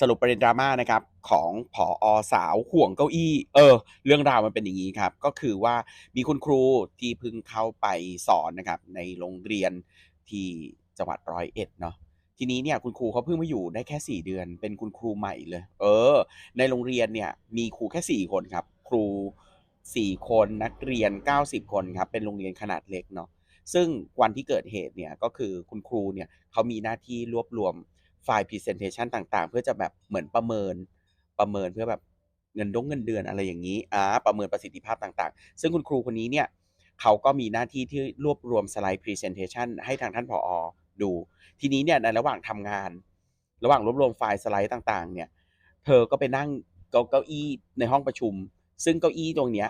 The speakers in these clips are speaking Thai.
สรุปประเด็นดราม่านะครับของผออสาวห่วงเก้าอี้ เออ เรื่องราวมันเป็นอย่างนี้ครับ ก็คือว่ามีคุณครูที่เพิ่งเข้าไปสอนนะครับในโรงเรียนที่จังหวัดร้อยเอ็ดเนาะทีนี้เนี่ยคุณครูเขาเพิ่งมาอยู่ได้แค่ 4 เดือน เป็นคุณครูใหม่เลย เออ ในโรงเรียนเนี่ยมีครูแค่ 4 คนครับ ครู 4 คนนักเรียน 90 คนครับ เป็นโรงเรียนขนาดเล็กเนาะซึ่งวันที่เกิดเหตุเนี่ยก็คือคุณครูเนี่ยเขามีหน้าที่รวบรวม ไฟล์ Presentation ต่างๆ เพื่อจะแบบเหมือนประเมินประเมินเพื่อแบบเงินดงเงินเดือนอะไรอย่างนี้อ่าประเมินประสิทธิภาพต่างๆ ซึ่งคุณครูคนนี้เนี่ยเขาก็มีหน้าที่ที่รวบรวมสไลด์ Presentation ให้ทางท่านผอดู ทีนี้เนี่ยในระหว่างทำงาน ระหว่างรวบรวมไฟล์สไลด์ต่างๆ เนี่ย เธอก็ไปนั่งเก้าอี้ในห้องประชุม ซึ่งเก้าอี้ตรงเนี้ย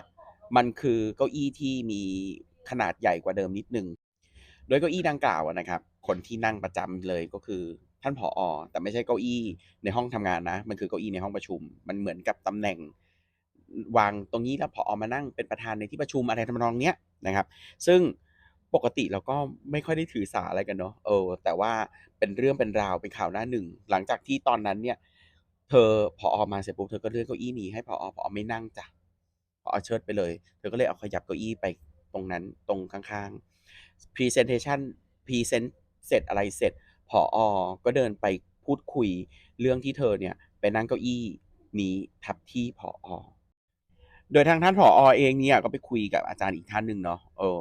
มันคือเก้าอี้ที่มีขนาดใหญ่กว่าเดิมนิดนึงโดยเก้าอี้ดังกล่าวนะครับ คนที่นั่งประจำเลยก็คือ ท่านผอแต่ไม่ใช่เก้าอี้ในห้องทำงานนะ มันคือเก้าอี้ในห้องประชุม มันเหมือนกับตำแหน่ง วางตรงนี้แล้วผอมานั่งเป็นประธานในที่ประชุมอะไรทำนองเนี้ยนะครับ ซึ่งปกติเราก็ไม่ค่อยได้ถือสาอะไรกันเนาะเออ แต่ว่าเป็นเรื่องเป็นราวเป็นข่าวหน้าหนึ่ง หลังจากที่ตอนนั้นเนี่ย เธอผอมาเสร็จปุ๊บเธอก็เลื่อนเก้าอี้หนีให้ผอผอไม่นั่งจ้ะผอเชิดไปเลย เธอก็เลยเอาขยับเก้าอี้ไปตรงนั้นตรงข้างๆ Presentation Present เสร็จอะไรเสร็จ ผออก็เดินไปพูดคุยเรื่องที่เธอเนี่ยไปนั่งเก้าอี้นี้ทับที่ผออโดยทางท่านผออเองเนี่ยก็ไปคุยกับอาจารย์อีกท่านหนึ่งเนาะเออ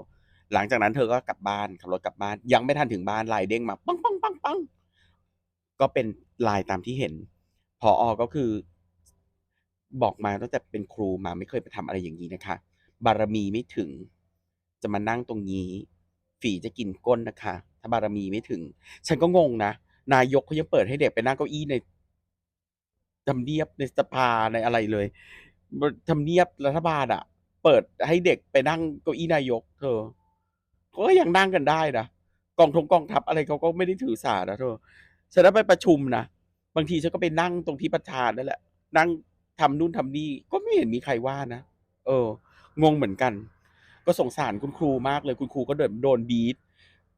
หลังจากนั้นเธอก็กลับบ้านขับรถกลับบ้าน ยังไม่ทันถึงบ้านไลน์เด้งมาปังปังปังปังก็เป็นไลน์ตามที่เห็นผอก็คือ บอกมาตั้งแต่เป็นครูมาไม่เคยไปทำอะไรอย่างนี้นะคะ บารมีไม่ถึงจะมานั่งตรงนี้ ฝีจะกินก้นนะคะ ถ้าบารมีไม่ถึง ฉันก็งงนะ นายกเขายังเปิดให้เด็กไปนั่งเก้าอี้ในทำเนียบในสภาในอะไรเลยทำเนียบรัฐบาลอะเปิดให้เด็กไปนั่งเก้าอี้นายก เธอก็ยังนั่งกันได้นะกองทงกองทัพอะไรเขาก็ไม่ได้ถือสานะเธอฉันได้ไปประชุมนะบางทีฉันก็ไปนั่งตรงที่ประธานนั่นแหละ นั่งทำนู่นทำนี่ก็ไม่เห็นมีใครว่านะเออ งงเหมือนกัน ก็สงสารคุณครูมากเลย คุณครูก็เดินโดนบีท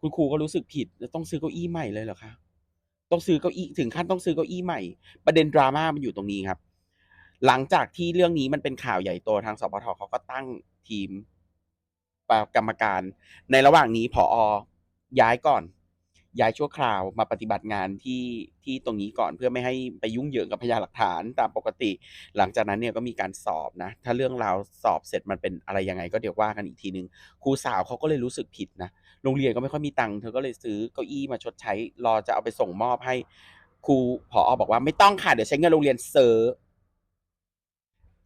คุณครูก็รู้สึกผิดจะต้องซื้อเก้าอี้ใหม่เลยเหรอคะต้องซื้อเก้าอี้ถึงขั้นต้องซื้อเก้าอี้ใหม่ ประเด็นดราม่ามันอยู่ตรงนี้ครับ หลังจากที่เรื่องนี้มันเป็นข่าวใหญ่โตทางสปทเขาก็ตั้งทีมกรรมการ ในระหว่างนี้ผอย้ายก่อน ย้ายชั่วคราวมาปฏิบัติงานที่ที่ตรงนี้ก่อนเพื่อไม่ให้ไปยุ่งเหยิงกับพยานหลักฐานตามปกติ หลังจากนั้นเนี่ยก็มีการสอบนะ ถ้าเรื่องราวสอบเสร็จมันเป็นอะไรยังไง ก็เดี๋ยวว่ากันอีกทีนึงครูสาวเขาก็เลยรู้สึกผิดนะโรงเรียนก็ไม่ค่อยมีตังค์เธอก็เลยซื้อเก้าอี้มาชดใช้รอจะเอาไปส่งมอบให้ครูผอบอกว่าไม่ต้องค่ะเดี๋ยวใช้เงินโรงเรียนเซอร์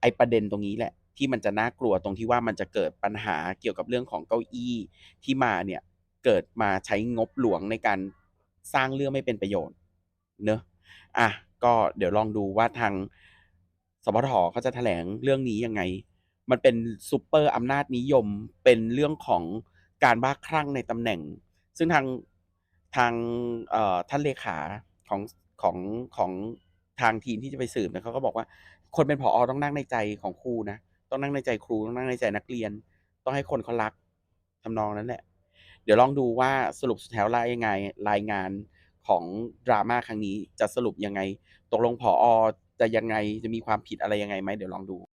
ไอประเด็นตรงนี้แหละที่มันจะน่ากลัวตรงที่ว่ามันจะเกิดปัญหาเกี่ยวกับเรื่องของเก้าอี้ที่มาเนี่ย เกิดมาใช้งบหลวงในการสร้างเรื่องไม่เป็นประโยชน์เนอะอะก็เดี๋ยวลองดูว่าทางสพทเขาจะแถลงเรื่องนี้ยังไง มันเป็นซูเปอร์อำนาจนิยมเป็นเรื่องของการบ้าคลั่งในตำแหน่ง ซึ่งทางทางท่านเลขาของของของทางทีมที่จะไปสืบเนี่ยเขาก็บอกว่า คนเป็นผอต้องนั่งในใจของครูนะ ต้องนั่งในใจครูต้องนั่งในใจนักเรียน ต้องให้คนเขารักทำนองนั้นแหละ เดี๋ยวลองดูว่าสรุปสุดแถวรายยังไงรายงานของดราม่าครั้งนี้จะสรุปยังไง ตกลงผอ จะยังไงจะมีความผิดอะไรยังไงไหมเดี๋ยวลองดู